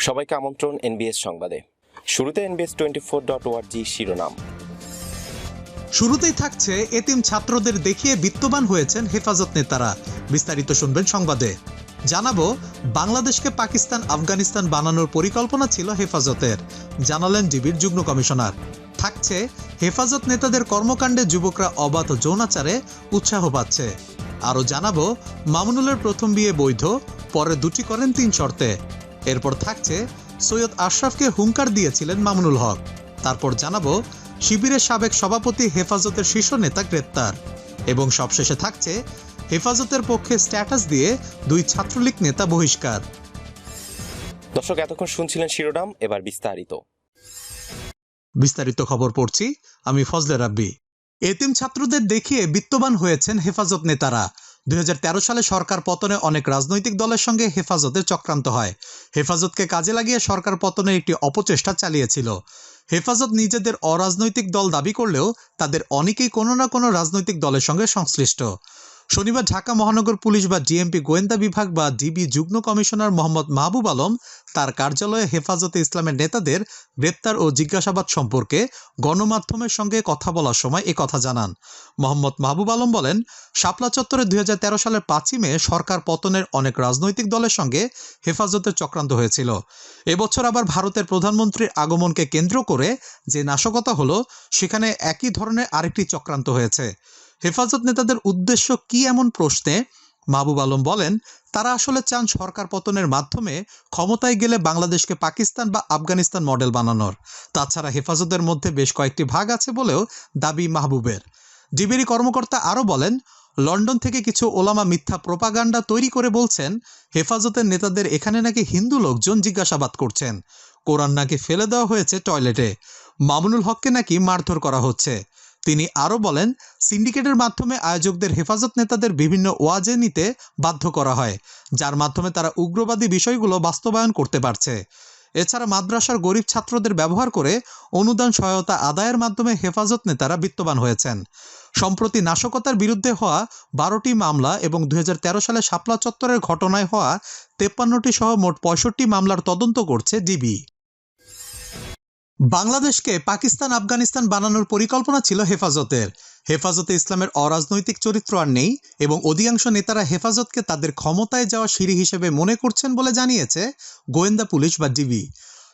সবাইকে আমন্ত্রণ এনবিএস সংবাদে। শুরুতে এনবিএস টোয়েন্টি ফোর ডট ওয়ার্জি শিরোনাম। শুরুতেই থাকছে এতিম ছাত্রদের দেখিয়ে বিত্তবান হয়েছেন হেফাজত নেতারা। বিস্তারিত শুনবেন সংবাদে। জানাব, বাংলাদেশকে পাকিস্তান, আফগানিস্তান বানানোর পরিকল্পনা ছিল হেফাজতের। জানালেন ডিবির যুগ্ম কমিশনার। থাকছে, হেফাজত নেতাদের কর্মকাণ্ডে যুবকরা অবাধ যৌনাচারে উৎসাহ পাচ্ছে। আরও জানাব, মামুনুলের প্রথম বিয়ে বৈধ, পরে দুটি করেন তিন শর্তে। এরপর থাকছে সৈয়দ আশরাফকে হুঙ্কার দিয়েছিলেন মামুনুল হক। তারপর জানাব শিবিরের সাবেক সভাপতি হেফাজতের শীর্ষ নেতা গ্রেপ্তার। এবং সবশেষে থাকছে হেফাজতের পক্ষে স্ট্যাটাস দিয়ে দুই ছাত্রলীগ নেতা বহিষ্কার। দর্শক এতক্ষণ শুনছিলেন শিরোনাম এবার বিস্তারিত। বিস্তারিত খবর পড়ছি আমি ফজলে রাব্বি। এতিম ছাত্রদের দেখিয়ে বিত্তবান হয়েছেন হেফাজত নেতারা। দুই হাজার তেরো সালে সরকার পতনে অনেক রাজনৈতিক দলের সঙ্গে হেফাজতে চক্রান্ত হয়। হেফাজতকে কাজে লাগিয়ে সরকার পতনে একটি অপচেষ্টা চালিয়েছিল। হেফাজত নিজেদের অরাজনৈতিক দল দাবি করলেও তাদের অনেকেই কোনো না কোনো রাজনৈতিক দলের সঙ্গে সংশ্লিষ্ট। শনিবার ঢাকা মহানগর পুলিশ বা ডিএমপি গোয়েন্দা বিভাগ বা ডিবি যুগ্ম কমিশনার মোহাম্মদ মাহবুব আলম তার কার্যালয়ে হেফাজতে ইসলামের নেতাদের গ্রেপ্তার ও জিজ্ঞাসাবাদ সম্পর্কে গণমাধ্যমের সঙ্গে কথা বলার সময় এ কথা জানান। মোহাম্মদ মাহবুব আলম বলেন, শাপলা চত্বরে দুই হাজার তেরো সালের পাঁচই মে সরকার পতনের অনেক রাজনৈতিক দলের সঙ্গে হেফাজতের চক্রান্ত হয়েছিল। এবছর আবার ভারতের প্রধানমন্ত্রীর আগমনকে কেন্দ্র করে যে নাশকতা হলো, সেখানে একই ধরনের আরেকটি চক্রান্ত হয়েছে। হেফাজত নেতাদের উদ্দেশ্য কি এমন প্রশ্নে মাহবুব আলম বলেন, তারা আসলে চান সরকার পতনের মাধ্যমে ক্ষমতায় গেলে বাংলাদেশকে পাকিস্তান বা আফগানিস্তান মডেল বানানোর। তাছাড়া হেফাজতের মধ্যে বেশ কয়েকটি ভাগ আছে বলেও দাবি মাহবুবের। ডিবিরি কর্মকর্তা আরও বলেন, লন্ডন থেকে কিছু ওলামা মিথ্যা প্রোপাগান্ডা তৈরি করে বলছেন, হেফাজতের নেতাদের এখানে নাকি হিন্দু লোকজন জিজ্ঞাসাবাদ করছেন। কোরআন নাকি ফেলে দেওয়া হয়েছে টয়লেটে। মামুনুল হককে নাকি মারধর করা হচ্ছে। তিনি আরও বলেন, সিন্ডিকেটের মাধ্যমে আয়োজকদের হেফাজত নেতাদের বিভিন্ন ওয়াজে নিতে বাধ্য করা হয়, যার মাধ্যমে তারা উগ্রবাদী বিষয়গুলো বাস্তবায়ন করতে পারছে। এছাড়া মাদ্রাসার গরিব ছাত্রদের ব্যবহার করে অনুদান সহায়তা আদায়ের মাধ্যমে হেফাজত নেতারা বিত্তবান হয়েছেন। সম্প্রতি নাশকতার বিরুদ্ধে হওয়া বারোটি মামলা এবং দু হাজার তেরো সালে শাপলা চত্বরের ঘটনায় হওয়া তেপ্পান্নটি সহ মোট পঁয়ষট্টি মামলার তদন্ত করছে ডিবি। বাংলাদেশকে পাকিস্তান, আফগানিস্তান বানানোর পরিকল্পনা ছিল হেফাজতের। হেফাজতে ইসলামের অরাজনৈতিক চরিত্র আর নেই এবং অধিকাংশ নেতারা হেফাজতকে তাদের ক্ষমতায় যাওয়া সিঁড়ি হিসেবে মনে করছেন বলে জানিয়েছে গোয়েন্দা পুলিশ বা ডিবি।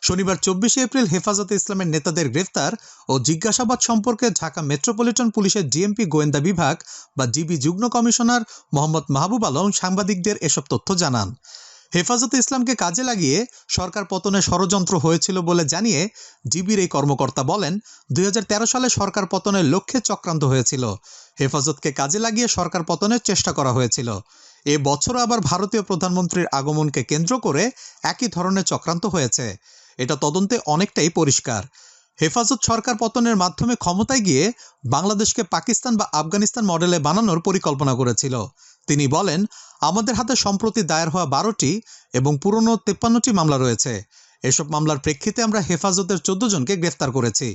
শনিবার চব্বিশে এপ্রিল হেফাজতে ইসলামের নেতাদের গ্রেফতার ও জিজ্ঞাসাবাদ সম্পর্কে ঢাকা মেট্রোপলিটন পুলিশের ডিএমপি গোয়েন্দা বিভাগ বা ডিবি যুগ্ম কমিশনার মোহাম্মদ মাহবুব আলম সাংবাদিকদের এসব তথ্য জানান। হেফাজতে ইসলামকে কাজে লাগিয়ে সরকার পতনে ষড়যন্ত্র হয়েছিল বলে জানিয়ে ডিবির এই কর্মকর্তা বলেন, দুই হাজার তেরো সালে সরকার পতনের লক্ষ্যে চক্রান্ত হয়েছিল। হেফাজতকে কাজে লাগিয়ে সরকার পতনের চেষ্টা করা হয়েছিল। এ বছরও আবার ভারতীয় প্রধানমন্ত্রীর আগমনকে কেন্দ্র করে একই ধরনের চক্রান্ত হয়েছে। এটা তদন্তে অনেকটাই পরিষ্কার। হেফাজত সরকার পতনের মাধ্যমে ক্ষমতায় গিয়ে বাংলাদেশকে পাকিস্তান বা আফগানিস্তান মডেলে বানানোর পরিকল্পনা করেছিল। তিনি বলেন, আমাদের হাতে সম্প্রতি দায়ের হওয়া বারোটি এবং পুরনো তেপ্পান্নটি মামলা রয়েছে। এসব মামলার প্রেক্ষিতে আমরা হেফাজতের চোদ্দ জনকে গ্রেফতার করেছি।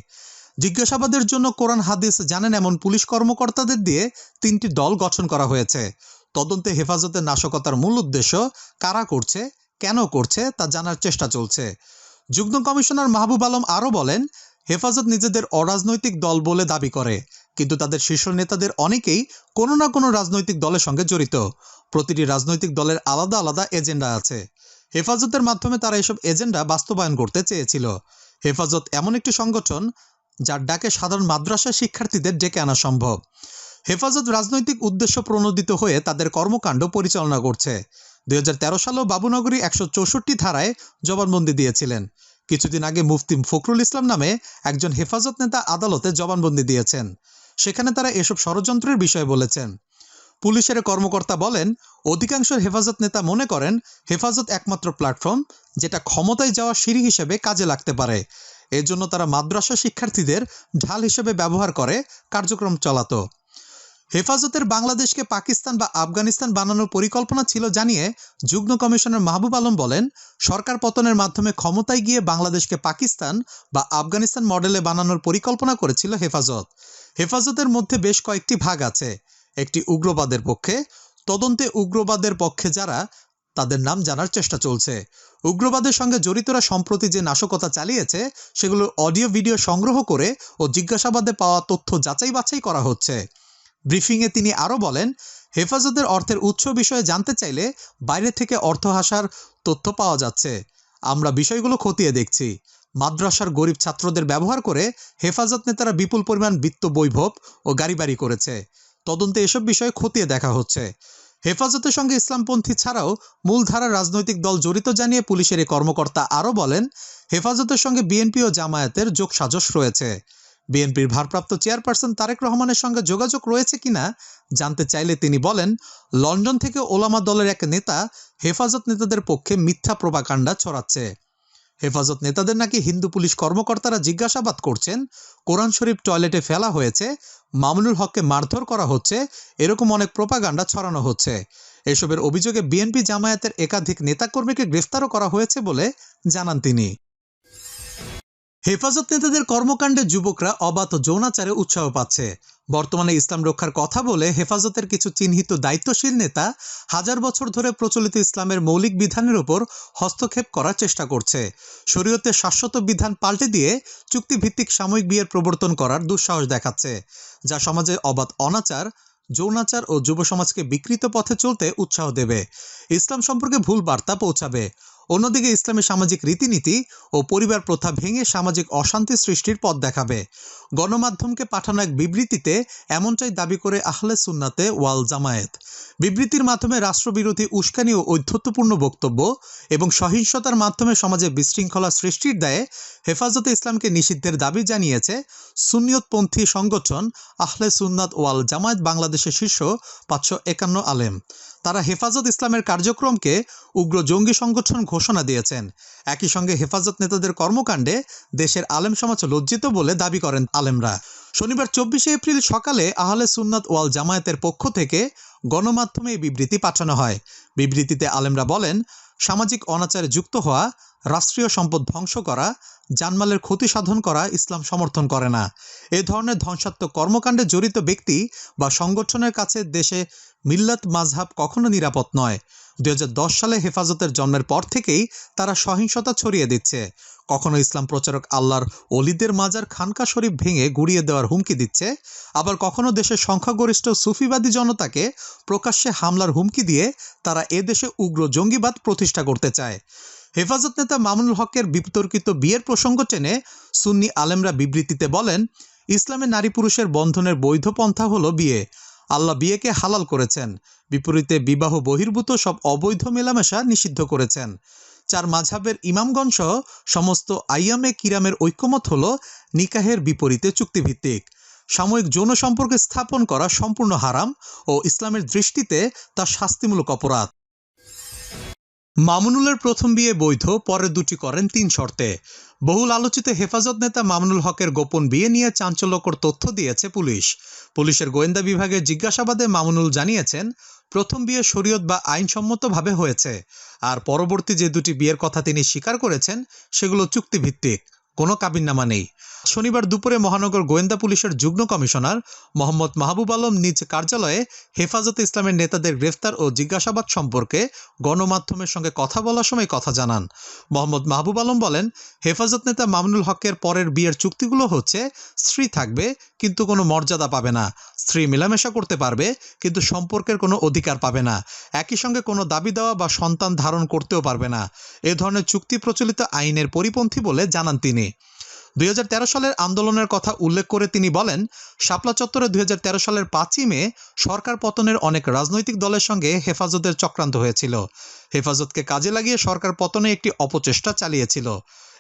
জিজ্ঞাসাবাদের জন্য কোরআন হাদিস জানেন এমন পুলিশ কর্মকর্তাদের দিয়ে তিনটি দল গঠন করা হয়েছে। তদন্তে হেফাজতের নাশকতার মূল উদ্দেশ্য কারা করছে, কেন করছে, তা জানার চেষ্টা চলছে। যুগ্ম কমিশনার মাহবুব আলম আরও বলেন, হেফাজত নিজেদের অরাজনৈতিক দল বলে দাবি করে। কিন্তু তাদের শীর্ষ নেতাদের অনেকেই কোনো না কোনো রাজনৈতিক দলের সঙ্গে জড়িত। প্রতিটি রাজনৈতিক দলের আলাদা আলাদা এজেন্ডা আছে। হেফাজতের মাধ্যমে তারা এসব এজেন্ডা বাস্তবায়ন করতে চেয়েছিল। হেফাজত এমন একটি সংগঠন যার ডাকে সাধারণ মাদ্রাসা শিক্ষার্থীদের ডেকে আনা সম্ভব। হেফাজত রাজনৈতিক উদ্দেশ্য প্রণোদিত হয়ে তাদের কর্মকাণ্ড পরিচালনা করছে। দুই হাজার সালেও বাবুনগরী একশো চৌষট্টি ধারায় জবানবন্দি দিয়েছিলেন। কিছুদিন আগে মুফতি ফখরুল ইসলাম নামে একজন হেফাজত নেতা আদালতে জবানবন্দি দিয়েছেন। সেখানে তারা এসব ষড়যন্ত্রের বিষয়ে বলেছেন। পুলিশের কর্মকর্তা বলেন, অধিকাংশ হেফাজত নেতা মনে করেন, হেফাজত একমাত্র প্ল্যাটফর্ম, যেটা ক্ষমতায় যাওয়া সিঁড়ি হিসেবে কাজে লাগতে পারে। এজন্য তারা মাদ্রাসা শিক্ষার্থীদের ঢাল হিসেবে ব্যবহার করে, কার্যক্রম চালাতো। হেফাজতের বাংলাদেশকে পাকিস্তান বা আফগানিস্তান বানানোর পরিকল্পনা ছিল জানিয়ে যুগ্ম কমিশনার মাহবুব আলম বলেন, সরকার পতনের মাধ্যমে ক্ষমতায় গিয়ে বাংলাদেশকে পাকিস্তান বা আফগানিস্তান মডেলে বানানোর পরিকল্পনা করেছিল হেফাজত। হেফাজতের মধ্যে বেশ কয়েকটি ভাগ আছে, একটি উগ্রবাদের পক্ষে, তদন্তে উগ্রবাদের পক্ষে যারা, তাদের নাম জানার চেষ্টা চলছে। উগ্রবাদের সঙ্গে জড়িতরা সম্প্রতি যে নাশকতা চালিয়েছে, সেগুলোর অডিও, ভিডিও সংগ্রহ করে ও জিজ্ঞাসাবাদে পাওয়া তথ্য যাচাই বাছাই করা হচ্ছে। ব্রিফিংয়ে তিনি আরও বলেন, হেফাজতের অর্থের উৎস বিষয়ে জানতে চাইলে বাইরে থেকে অর্থ হাসার তথ্য পাওয়া যাচ্ছে। আমরা বিষয়গুলো খতিয়ে দেখছি। মাদ্রাসার গরিব ছাত্রদের ব্যবহার করে হেফাজত নেতারা বিপুল পরিমাণ বিত্ত বৈভব ও গাড়ি বাড়ি করেছে। তদন্তে এসব বিষয়ে খতিয়ে দেখা হচ্ছে। হেফাজতের সঙ্গে ইসলামপন্থী ছাড়াও মূলধারার রাজনৈতিক দল জড়িত জানিয়ে পুলিশের এই কর্মকর্তা আরও বলেন, হেফাজতের সঙ্গে বিএনপি ও জামায়াতের যোগসাজশ রয়েছে। বিএনপির ভারপ্রাপ্ত চেয়ারপারসন তারেক রহমানের সঙ্গে যোগাযোগ রয়েছে কিনা জানতে চাইলে তিনি বলেন, লন্ডন থেকে ওলামা দলের এক নেতা হেফাজত নেতাদের পক্ষে মিথ্যা প্রভাকাণ্ডা ছড়াচ্ছে। হেফাজত নেতাদের নাকি হিন্দু পুলিশ কর্মকর্তারা জিজ্ঞাসাবাদ করছেন, কোরআন শরীফ টয়লেটে ফেলা হয়েছে, মামুনুল হককে মারধর করা হচ্ছে, এরকম অনেক প্রোপাগান্ডা ছড়ানো হচ্ছে। এসবের অভিযোগে বিএনপি জামায়াতের একাধিক নেতাকর্মীকে গ্রেফতারও করা হয়েছে বলে জানান তিনি। হেফাজত নেতাদের কর্মকাণ্ডে যুবকরা অবাধ যৌনাচারে উৎসাহ পাচ্ছে। বর্তমানে ইসলাম রক্ষার কথা বলে হেফাজতের কিছু চিহ্নিত দায়িত্বশীল নেতা হাজার বছর ধরে প্রচলিত ইসলামের মৌলিক বিধানের উপর হস্তক্ষেপ করার চেষ্টা করছে। শরীয়তের শাশ্বত বিধান পাল্টে দিয়ে চুক্তিভিত্তিক সাময়িক বিয়ের প্রবর্তন করার দুঃসাহস দেখাচ্ছে, যা সমাজে অবাধ অনাচার, যৌনাচার ও যুব সমাজকে বিকৃত পথে চলতে উৎসাহ দেবে। ইসলাম সম্পর্কে ভুল বার্তা পৌঁছাবে। অন্যদিকে ইসলামের সামাজিক রীতিনীতি ও পরিবার প্রথা ভেঙে সামাজিক অশান্তি সৃষ্টির পথ দেখাবে। গণমাধ্যমকে পাঠানো এক বিবৃতিতে এমনটাই দাবি করে আহলে সুন্নাতে ওয়াল জামায়েত। বিবৃতির মাধ্যমে রাষ্ট্রবিরোধী উস্কানি ও ঔদ্ধত্যপূর্ণ বক্তব্য এবং সহিংসতার মাধ্যমে সমাজে বিশৃঙ্খলা সৃষ্টির দায়ে হেফাজতে ইসলামকে নিষিদ্ধের দাবি জানিয়েছে সুন্নিয়তপন্থী সংগঠন আহলে সুন্নাত ওয়াল জামায়াত বাংলাদেশের শীর্ষ পাঁচশো একান্ন আলেম। তারা হেফাজত ইসলামের কার্যক্রমকে উগ্র জঙ্গি সংগঠন ঘোষণা দিয়েছেন। একই সঙ্গে হেফাজত নেতাদের কর্মকাণ্ডে দেশের আলেম সমাজ লজ্জিত বলে দাবি করেন আলেমরা। শনিবার চব্বিশে এপ্রিল সকালে আহলে সুন্নাত ওয়াল জামায়াতের পক্ষ থেকে গণমাধ্যমে এই বিবৃতি পাঠানো হয়। বিবৃতিতে আলেমরা বলেন, সামাজিক অনাচারে যুক্ত হওয়া, রাষ্ট্রীয় সম্পদ ধ্বংস করা, জানমালের ক্ষতি সাধন করা ইসলাম সমর্থন করে না। এ ধরনের ধ্বংসাত্মক কর্মকাণ্ডে জড়িত ব্যক্তি বা সংগঠনের কাছে দেশে মিল্লাত মাযহাব কখনো নিরাপদ নয়। দুই সালে হেফাজতের জন্মের পর থেকেই তারা সহিংসতা ছড়িয়ে দিচ্ছে। কখনো ইসলাম প্রচারক আল্লাহর অলিদের মাজার খানকা শরীফ ভেঙে গুড়িয়ে দেওয়ার হুমকি দিচ্ছে, আবার কখনো দেশের সংখ্যাগরিষ্ঠ সুফিবাদী জনতাকে প্রকাশ্যে হামলার হুমকি দিয়ে তারা এ দেশে উগ্র জঙ্গিবাদ প্রতিষ্ঠা করতে চায়। হেফাজত নেতা মামুনুল হকের বিতর্কিত বিয়ের প্রসঙ্গ টেনে সুন্নি আলেমরা বিবৃতিতে বলেন, ইসলামে নারী পুরুষের বন্ধনের বৈধ পন্থা হলো বিয়ে। আল্লাহ বিয়েকে হালাল করেছেন। বিপরীতে বিবাহ বহির্ভূত সব অবৈধ মেলামেশা নিষিদ্ধ করেছেন। চার মাঝাবের ইমামগণ সহ সমস্ত আইয়ামে কিরামের ঐক্যমত হল নিকাহের বিপরীতে চুক্তিভিত্তিক। সাময়িক যৌন সম্পর্কে স্থাপন করা সম্পূর্ণ হারাম ও ইসলামের দৃষ্টিতে তা শাস্তিমূলক অপরাধ। মামুনুলের প্রথম বিয়ে বৈধ, পরে দুটি করেন তিন শর্তে। বহুল আলোচিত হেফাজত নেতা মামুনুল হকের গোপন বিয়ে নিয়ে চাঞ্চল্যকর তথ্য দিয়েছে পুলিশ। পুলিশের গোয়েন্দা বিভাগে জিজ্ঞাসাবাদে মামুনুল জানিয়েছেন, প্রথম বিয়ে শরীয়ত বা আইনসম্মতভাবে হয়েছে। আর পরবর্তী যে দুটি বিয়ের কথা তিনি স্বীকার করেছেন, সেগুলো চুক্তিভিত্তিক। কোনো কাবিননামা নেই। শনিবার দুপুরে মহানগর গোয়েন্দা পুলিশের যুগ্ম কমিশনার মোহাম্মদ মাহবুব আলম নিজ কার্যালয়ে হেফাজতে ইসলামের নেতাদের গ্রেফতার ও জিজ্ঞাসাবাদ সম্পর্কে গণমাধ্যমের সঙ্গে কথা বলার সময় কথা জানান। মোহাম্মদ মাহবুব আলম বলেন, হেফাজত নেতা মামুনুল হকের পরের বিয়ের চুক্তিগুলো হচ্ছে, স্ত্রী থাকবে, কিন্তু কোনো মর্যাদা পাবে না। স্ত্রী মেলামেশা করতে পারবে, কিন্তু সম্পর্কের কোনো অধিকার পাবে না। একই সঙ্গে কোনো দাবি দেওয়া বা সন্তান ধারণ করতেও পারবে না। এ ধরনের চুক্তি প্রচলিত আইনের পরিপন্থী বলে জানান তিনি। দুই হাজার তেরো সালের আন্দোলনের কথা উল্লেখ করে তিনি বলেন, শাপলা চত্বরে দুই হাজার তেরো সালের পাঁচই মে সরকার পতনের অনেক রাজনৈতিক দলের সঙ্গে হেফাজতের চক্রান্ত হয়েছিল। হেফাজতকে কাজে লাগিয়ে সরকার পতনে একটি অপচেষ্টা চালিয়েছিল।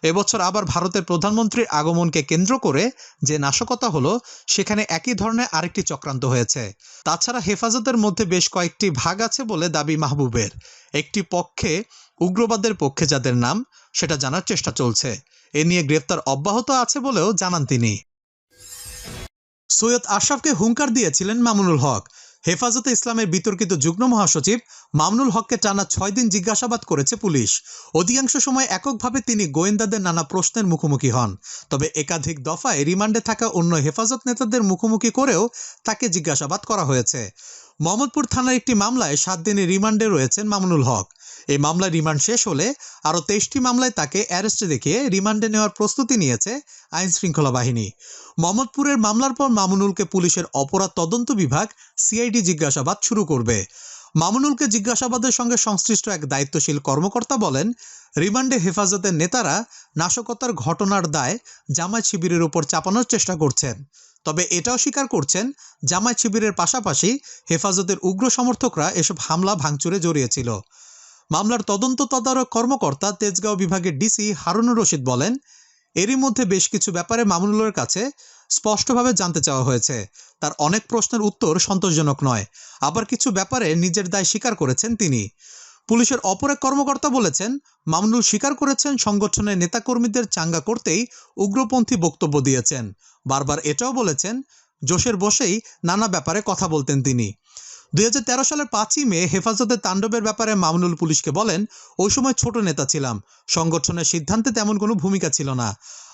এবছর আবার ভারতের প্রধানমন্ত্রীর আগমনকে কেন্দ্র করে যে নাশকতা হলো, সেখানে একই ধরনের আরেকটি চক্রান্ত হয়েছে। তাছাড়া হেফাজতের মধ্যে বেশ কয়েকটি ভাগ আছে বলে দাবি মাহবুবের। একটি পক্ষে উগ্রবাদের পক্ষে যাদের নাম, সেটা জানার চেষ্টা চলছে। এ নিয়ে গ্রেফতার অব্যাহত আছে বলেও জানান তিনি। সৈয়দ আশরাফকে হুঙ্কার দিয়েছিলেন মামুনুল হক। হেফাজতে ইসলামের বিতর্কিত যুগ্ম মহাসচিব মামুনুল হককে টানা ছয় দিন জিজ্ঞাসাবাদ করেছে পুলিশ। অধিকাংশ সময় এককভাবে তিনি গোয়েন্দাদের নানা প্রশ্নের মুখোমুখি হন। তবে একাধিক দফায় রিমান্ডে থাকা অন্য হেফাজত নেতাদের মুখোমুখি করেও তাকে জিজ্ঞাসাবাদ করা হয়েছে। মোহাম্মদপুর থানার একটি মামলায় সাত দিনের রিমান্ডে রয়েছেন মামুনুল হক। এই মামলায় রিমান্ড শেষ হলে আরও তেইশটি মামলায় তাকে অ্যারেস্টে দেখিয়ে রিমান্ডে নেওয়ার প্রস্তুতি নিয়েছে আইন শৃঙ্খলা বাহিনী। মোহাম্মদপুরের মামলার পর মামুনুলকে পুলিশের অপরাধ তদন্ত বিভাগ সিআইডি জিজ্ঞাসাবাদ শুরু করবে। মামুনুলকে জিজ্ঞাসাবাদের সঙ্গে সংশ্লিষ্ট এক দায়িত্বশীল কর্মকর্তা বলেন, রিমান্ডে হেফাজতের নেতারা নাশকতার ঘটনার দায় জামায়াত শিবিরের উপর চাপানোর চেষ্টা করছেন। তবে এটাও স্বীকার করছেন জামায়াত শিবিরের পাশাপাশি হেফাজতের উগ্র সমর্থকরা এসব হামলা ভাঙচুরে জড়িয়েছিল। মামলার তদন্ত তদারক কর্মকর্তা তেজগাঁও বিভাগের ডিসি হারুনুর রশিদ বলেন, এরই মধ্যে বেশ কিছু ব্যাপারে মামুনুলের কাছে স্পষ্টভাবে জানতে চাওয়া হয়েছে। তার অনেক প্রশ্নের উত্তর সন্তোষজনক নয়। আবার কিছু ব্যাপারে নিজের দায় স্বীকার করেছেন তিনি। পুলিশের অপর এক কর্মকর্তা বলেছেন, মামুনুল স্বীকার করেছেন সংগঠনের নেতাকর্মীদের চাঙ্গা করতেই উগ্রপন্থী বক্তব্য দিয়েছেন। বারবার এটাও বলেছেন, জোশের বসেই নানা ব্যাপারে কথা বলতেন তিনি। দুই হাজার তেরো সালের পাঁচই মে হেফাজতে তাণ্ডবের ব্যাপারে মামুনুল পুলিশকে বলেন, ওই সময় ছোট নেতা ছিলাম। সংগঠনের সিদ্ধান্তে তেমন কোনো ভূমিকা ছিল না।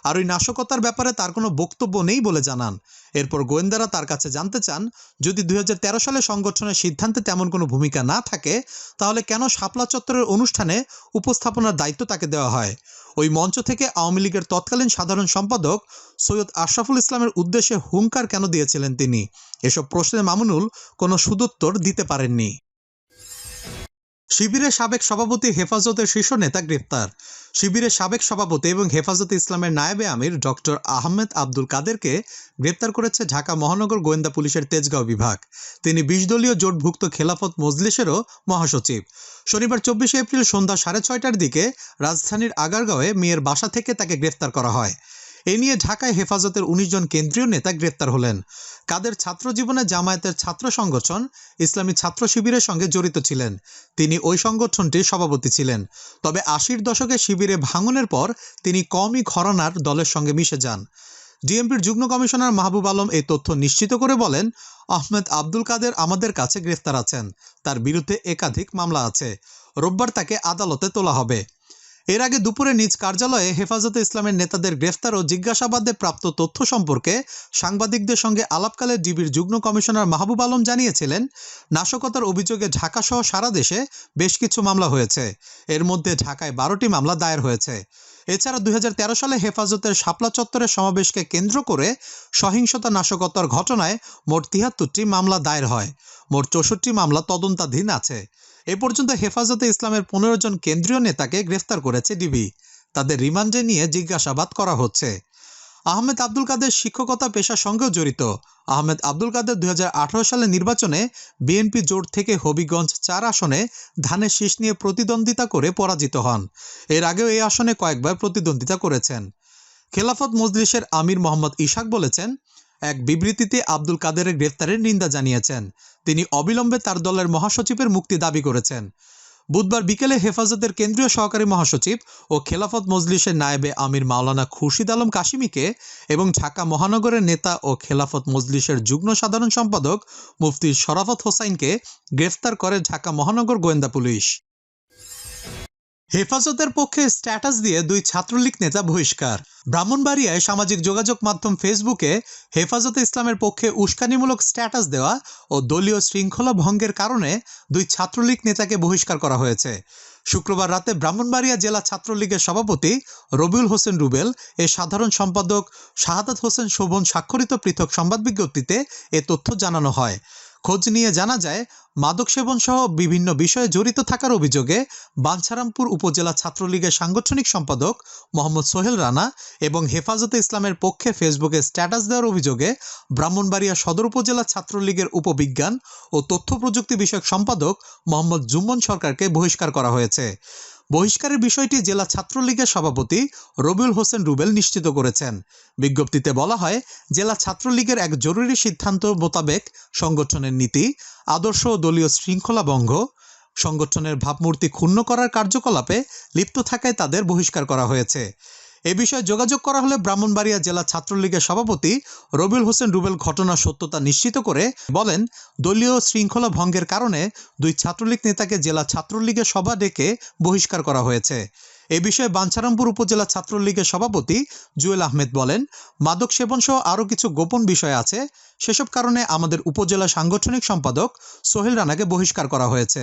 আর ওই নাশকতার ব্যাপারে তার কোনো বক্তব্য নেই বলে জানান। এরপর গোয়েন্দারা তার কাছে জানতে চান, যদি দুই হাজার তেরো সালে সংগঠনের সিদ্ধান্তে তেমন কোনো ভূমিকা না থাকে, তাহলে কেন শাপলা চত্বরের অনুষ্ঠানে উপস্থাপনার দায়িত্ব তাকে দেওয়া হয়? ওই মঞ্চ থেকে আওয়ামী লীগের তৎকালীন সাধারণ সম্পাদক সৈয়দ আশরাফুল ইসলামের উদ্দেশ্যে হুঙ্কার কেন দিয়েছিলেন তিনি? এসব প্রশ্নে মামুনুল কোনো সুদুত্তর দিতে পারেননি। শিবিরের সাবেক সভাপতি হেফাজতের শীর্ষ নেতা গ্রেপ্তার। শিবিরের সাবেক সভাপতি এবং হেফাজতে ইসলামের নায়েবে আমির ডক্টর আহমেদ আব্দুল কাদেরকে গ্রেপ্তার করেছে ঢাকা মহানগর গোয়েন্দা পুলিশের তেজগাঁও বিভাগ। তিনি দলীয় জোটভুক্ত খেলাফত মজলিসেরও মহাসচিব। শনিবার চব্বিশে এপ্রিল সন্ধ্যা সাড়ে ছয়টার দিকে রাজধানীর আগারগাঁওয়ে মেয়ের বাসা থেকে তাকে গ্রেফতার করা হয়। এ নিয়ে ঢাকায় হেফাজতের উনিশ জন কেন্দ্রীয় নেতা গ্রেপ্তার হলেন। কাদের ছাত্র জীবনে জামায়াতের ছাত্র সংগঠন ইসলামী ছাত্র শিবিরের সঙ্গে জড়িত ছিলেন, তিনি ওই সংগঠনটির সভাপতি ছিলেন। তবে আশির দশকে শিবিরে ভাঙনের পর তিনি কমই ঘরানার দলের সঙ্গে মিশে যান। ডিএমপির যুগ্ম কমিশনার মাহবুব আলম এই তথ্য নিশ্চিত করে বলেন, আহমেদ আব্দুল কাদের আমাদের কাছে গ্রেফতার আছেন, তার বিরুদ্ধে একাধিক মামলা আছে, রোববার তাকে আদালতে তোলা হবে। এর আগে দুপুরে নিজ কার্যালয়ে হেফাজতে ইসলামের নেতাদের গ্রেফতার ও জিজ্ঞাসাবাদে প্রাপ্ত তথ্য সম্পর্কে সাংবাদিকদের সঙ্গে আলাপকালে ডিবির যুগ্ম কমিশনার মাহবুব আলম জানিয়েছিলেন, নাশকতার অভিযোগে ঢাকাসহ সারা দেশে বেশ কিছু মামলা হয়েছে। এর মধ্যে ঢাকায় বারোটি মামলা দায়ের হয়েছে। এছাড়া দুই হাজার তেরো সালে হেফাজতের শাপলা চত্বরের সমাবেশকে কেন্দ্র করে সহিংসতা নাশকতার ঘটনায় মোট তিয়াত্তরটি মামলা দায়ের হয়। মোট চৌষট্টি মামলা তদন্তাধীন আছে। এ পর্যন্ত হেফাজতে ইসলামের পনেরো জন কেন্দ্রীয় নেতাকে গ্রেফতার করেছে ডিবি। তাদের রিমান্ডে নিয়ে জিজ্ঞাসাবাদ করা হচ্ছে। আহমেদ আব্দুল কাদের শিক্ষকতা পেশার সঙ্গেও জড়িত। আহমেদ আব্দুল কাদের দুই সালে নির্বাচনে বিএনপি জোট থেকে হবিগঞ্জ চার আসনে ধানের শীষ নিয়ে প্রতিদ্বন্দ্বিতা করে পরাজিত হন। এর আগেও এই আসনে কয়েকবার প্রতিদ্বন্দ্বিতা করেছেন। খেলাফত মজলিসের আমির মোহাম্মদ ইশাক বলেছেন এক বিবৃতিতে আব্দুল কাদেরের গ্রেফতারের নিন্দা জানিয়েছেন। তিনি অবিলম্বে তার দলের মহাসচিবের মুক্তি দাবি করেছেন। বুধবার বিকেলে হেফাজতের কেন্দ্রীয় সহকারী মহাসচিব ও খেলাফত মজলিসের নায়েবে আমির মাওলানা খুরশিদ আলম কাশিমিকে এবং ঢাকা মহানগরের নেতা ও খেলাফত মজলিসের যুগ্ম সাধারণ সম্পাদক মুফতি শরাফত হোসাইনকে গ্রেফতার করে ঢাকা মহানগর গোয়েন্দা পুলিশ। হেফাজতের পক্ষে স্ট্যাটাস দিয়ে দুই ছাত্রলীগ নেতা বহিষ্কার। ব্রাহ্মণবাড়িয়ায় সামাজিক যোগাযোগ মাধ্যম ফেসবুকে হেফাজতে ইসলামের পক্ষে উস্কানিমূলক স্ট্যাটাস দেওয়া ও দলীয় শৃঙ্খলা ভঙ্গের কারণে দুই ছাত্রলীগ নেতাকে বহিষ্কার করা হয়েছে। শুক্রবার রাতে ব্রাহ্মণবাড়িয়া জেলা ছাত্রলীগের সভাপতি রবিউল হোসেন রুবেল, এ সাধারণ সম্পাদক শাহাদাত হোসেন শোভন স্বাক্ষরিত পৃথক সংবাদ বিজ্ঞপ্তিতে এ তথ্য জানানো হয়। খোঁজ নিয়ে জানা যায় মাদক সেবন সহ বিভিন্ন বিষয়ে জড়িত থাকার অভিযোগে বাঞ্ছারামপুর উপজেলা ছাত্রলীগের সাংগঠনিক সম্পাদক মোহাম্মদ সোহেল রানা এবং হেফাজতে ইসলামের পক্ষে ফেসবুকে স্ট্যাটাস দেওয়ার অভিযোগে ব্রাহ্মণবাড়িয়া সদর উপজেলা ছাত্রলীগের উপবিজ্ঞান ও তথ্য প্রযুক্তি বিষয়ক সম্পাদক মোহাম্মদ জুম্মন সরকারকে বহিষ্কার করা হয়েছে। বহিষ্কারের বিষয়টি জেলা ছাত্রলীগের সভাপতি রবিউল হোসেন রুবেল নিশ্চিত করেছেন। বিজ্ঞপ্তিতে বলা হয়, জেলা ছাত্রলীগের এক জরুরি সিদ্ধান্ত মোতাবেক সংগঠনের নীতি, আদর্শ ও দলীয় শৃঙ্খলা ভঙ্গ, সংগঠনের ভাবমূর্তি ক্ষুণ্ণ করার কার্যকলাপে লিপ্ত থাকায় তাদের বহিষ্কার করা হয়েছে। এ বিষয়ে যোগাযোগ করা হলে ব্রাহ্মণবাড়িয়া জেলা ছাত্রলীগের সভাপতি রবিউল হোসেন রুবেল ঘটনার সত্যতা নিশ্চিত করে বলেন, দলীয় শৃঙ্খলা ভঙ্গের কারণে দুই ছাত্রলীগ নেতাকে জেলা ছাত্রলীগের সভা ডেকে বহিষ্কার করা হয়েছে। এ বিষয়ে বাঞ্ছারামপুর উপজেলা ছাত্রলীগের সভাপতি জুয়েল আহমেদ বলেন, মাদক সেবন সহ আরও কিছু গোপন বিষয় আছে, সেসব কারণে আমাদের উপজেলা সাংগঠনিক সম্পাদক সোহেল রানাকে বহিষ্কার করা হয়েছে।